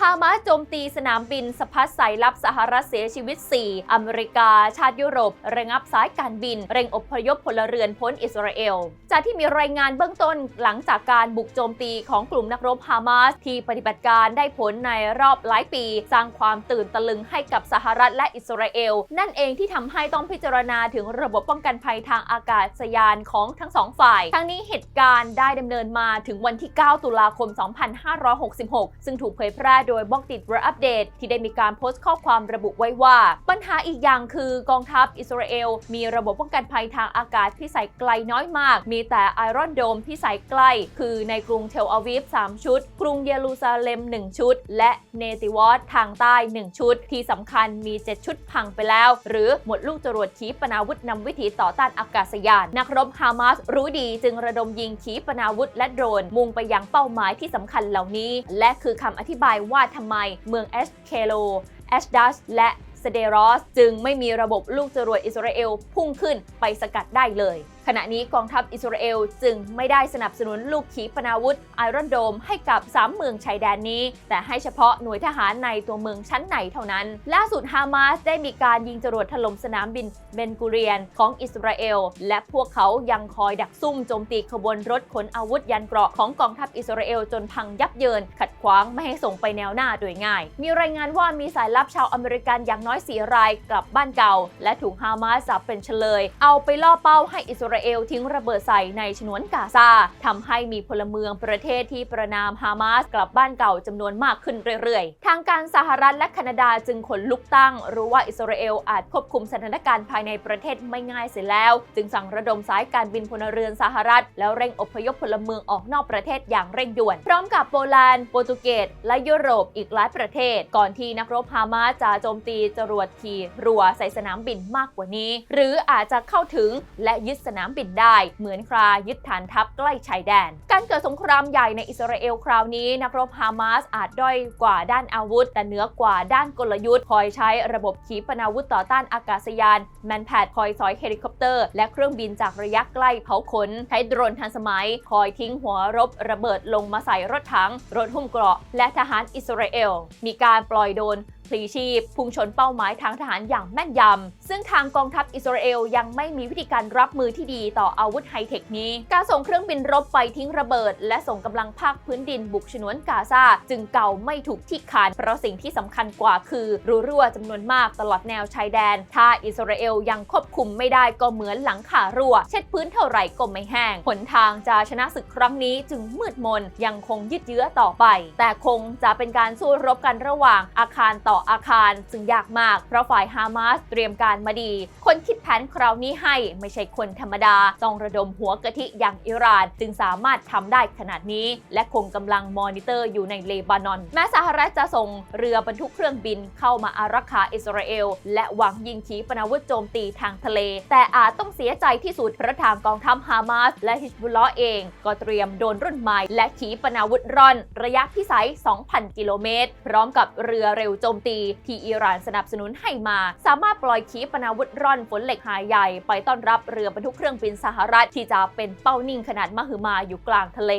ฮามาสโจมตีสนามบินสะพัดสายลับสหรัฐเสียชีวิต 4 อเมริกา ชาติยุโรประงับสายการบิน เร่งอพยพพลเรือนพ้นอิสราเอล จากที่มีรายงานเบื้องต้นหลังจากการบุกโจมตีของกลุ่มนักรบฮามาสที่ปฏิบัติการได้ผลในรอบหลายปี สร้างความตื่นตะลึงให้กับสหรัฐและอิสราเอล นั่นเองที่ทำให้ต้องพิจารณาถึงระบบป้องกันภัยทางอากาศยานของทั้งสองฝ่าย ทั้งนี้เหตุการณ์ได้ดำเนินมาถึงวันที่ 9 ตุลาคม 2566 ซึ่งถูกเผยแพร่โดยบล็อกติดเรอัปเดตที่ได้มีการโพสต์ข้อความระบุไว้ว่า ปัญหาอีกอย่างคือกองทัพอิสราเอล มีระบบป้องกันภัยทางอากาศที่ใส่ไกลน้อยมาก มีแต่ไอรอนโดมที่ใส่ใกล้ คือในกรุงเทลอาวีฟ 3 ชุด กรุงเยรูซาเล็ม 1 ชุด และเนติวอสทางใต้ 1 ชุด ที่สำคัญมี 7 ชุดพังไปแล้ว หรือหมดลูกจรวดขีปนาวุธนำวิถีต่อต้านอากาศยาน นักรบฮามาสรู้ดีจึงระดมยิงขีปนาวุธและโดรนมุ่งไปยังเป้าหมายที่สำคัญเหล่านี้ และคือคำอธิบายว่าว่าทำไมเมืองเอชเคโลแอชดัสและเซเดรอสจึงไม่มีระบบลูกจรวดอิสราเอลพุ่งขึ้นไปสกัดได้เลย ขณะนี้กองทัพอิสราเอลจึงไม่ได้สนับสนุนลูกขีปนาวุธไอรอนโดมให้กับ 3 เมืองชายแดนนี้ แต่ให้เฉพาะหน่วยทหารในตัวเมืองชั้นในเท่านั้น ล่าสุดฮามาสได้มีการยิงจรวดถล่มสนามบินเบนกูเรียนของอิสราเอล และพวกเขายังคอยดักซุ่มโจมตีขบวนรถขนอาวุธยันเกราะของกองทัพอิสราเอลจนพังยับเยิน ขัดขวางไม่ให้ส่งไปแนวหน้าโดยง่าย มีรายงานว่ามีสายลับชาวอเมริกันอย่างน้อย4รายกลับบ้านเก่า และถูกฮามาสจับเป็นเฉลย เอาไปล่อเป้าให้อิสราราเอลทิ้งระเบิดใส่ในฉนวนกาซาทำให้มีพลเมืองประเทศที่ประนามฮามาสกลับบ้านเก่าจำนวนมากขึ้นเรื่อยๆ ทางการสหรัฐและแคนาดาจึงขนลุกตั้ง รู้ว่าอิสราเอลอาจควบคุมสถานการณ์ภายในประเทศไม่ง่ายเสียแล้ว จึงสั่งระดมสายการบินพลเรือนสหรัฐ แล้วเร่งอพยพพลเมืองออกนอกประเทศอย่างเร่งด่วน พร้อมกับโปแลนด์โปรตุเกสและยุโรปอีกหลายประเทศ ก่อนที่นักรบฮามาสจะโจมตีจรวดขี่รัวใส่สนามบินมากกว่านี้ หรืออาจจะเข้าถึงและยึดสนามบินได้ เหมือนครายึดฐานทัพใกล้ชายแดน การเกิดสงครามใหญ่ในอิสราเอลคราวนี้นักรบฮามาสอาจด้อยกว่าด้านอาวุธ แต่เหนือกว่าด้านกลยุทธ์ คอยใช้ระบบขีปนาวุธต่อต้านอากาศยาน แมนแพดคอยสอยเฮลิคอปเตอร์ และเครื่องบินจากระยะใกล้เผาขน ใช้โดรนทันสมัย คอยทิ้งหัวรบระเบิดลงมาใส่รถถัง รถหุ้มเกราะ และทหารอิสราเอล มีการปล่อยโดน ลีชีพ พุ่งชนเป้าหมายทางทหารอย่างแม่นยำ ซึ่งทางกองทัพอิสราเอลยังไม่มีวิธีการรับมือที่ดีต่ออาวุธไฮเทคนี้ การส่งเครื่องบินรบไปทิ้งระเบิด และส่งกำลังภาคพื้นดินบุกฉนวนกาซาจึงเก่าไม่ถูกที่คานเพราะสิ่งที่สำคัญกว่าคือรูรั่วจำนวนมากตลอดแนวชายแดน ถ้าอิสราเอลยังควบคุมไม่ได้ก็เหมือนหลังคารั่ว เช็ดพื้นเท่าไหร่ก็ไม่แห้ง หนทางจะชนะศึกครั้งนี้จึงมืดมนยังคงยืดเยื้อต่อไป แต่คงจะเป็นการสู้รบกันระหว่างอาคารต่ออาคาร ซึ่งยากมากเพราะฝ่ายฮามาสเตรียมการมาดี คนคิดแผนคราวนี้ให้ไม่ใช่คนธรรมดา ต้องระดมหัวกะทิอย่างอิหร่าน จึงสามารถทำได้ขนาดนี้ และคงกำลังมอนิเตอร์อยู่ในเลบานอน แม้สหรัฐจะส่งเรือบรรทุกเครื่องบินเข้ามาอารักขาอิสราเอล และหวังยิงขีปนาวุธโจมตีทางทะเล แต่อาจต้องเสียใจที่สุดเพราะทางกองทัพฮามาสและฮิจบุลลอ์เอง ก็เตรียมโดนรุ่นใหม่และขีปนาวุธร่อน ระยะพิสัย 2,000 กิโลเมตร พร้อมกับเรือเร็วโจมตี ที่อิหร่านสนับสนุนให้มา สามารถปล่อยขีปนาวุธร่อนฝนเหล็กหายใหญ่ ไปต้อนรับเรือบรรทุกเครื่องบินสหรัฐที่จะเป็นเป้านิ่งขนาดมหึมาอยู่กลางทะเล